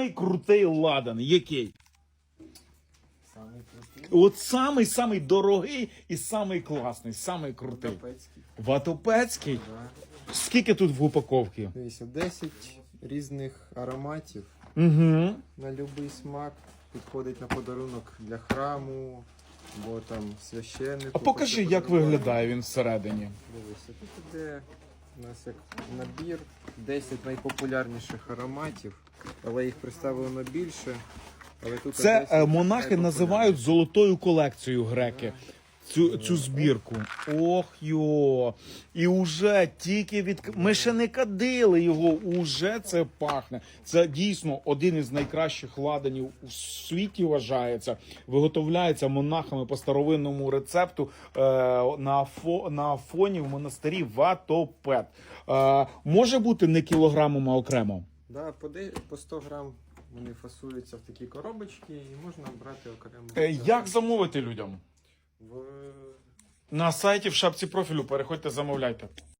самий крутий ладан, який? Самий крутий. От самий самий дорогий і самий класний, самий крутий. Капецький. Ватопецький. Да. Скільки тут в упаковці? Дивіться, 10 різних ароматів Угу. на будь-який смак. Підходить на подарунок для храму, або там священнику. А покажи, як виглядає він всередині. Дивися, тут іде у нас як набір 10 найпопулярніших ароматів, але їх представлено більше. Але тут Це 10 е, монахи називають золотою колекцією греки. Цю, цю збірку. Ох йо. І уже тільки від. Ми ще не кадили його, уже це пахне. Це дійсно один із найкращих ладанів у світі вважається. Виготовляється монахами по старовинному рецепту е, на, фо, на фоні в монастирі Ватопет. Е, може бути не кілограмом, а окремо. Да, по, де- по 100 грам вони фасуються в такі коробочки і можна брати окремо. Е, як замовити людям? На сайті в шапці профілю переходьте, замовляйте.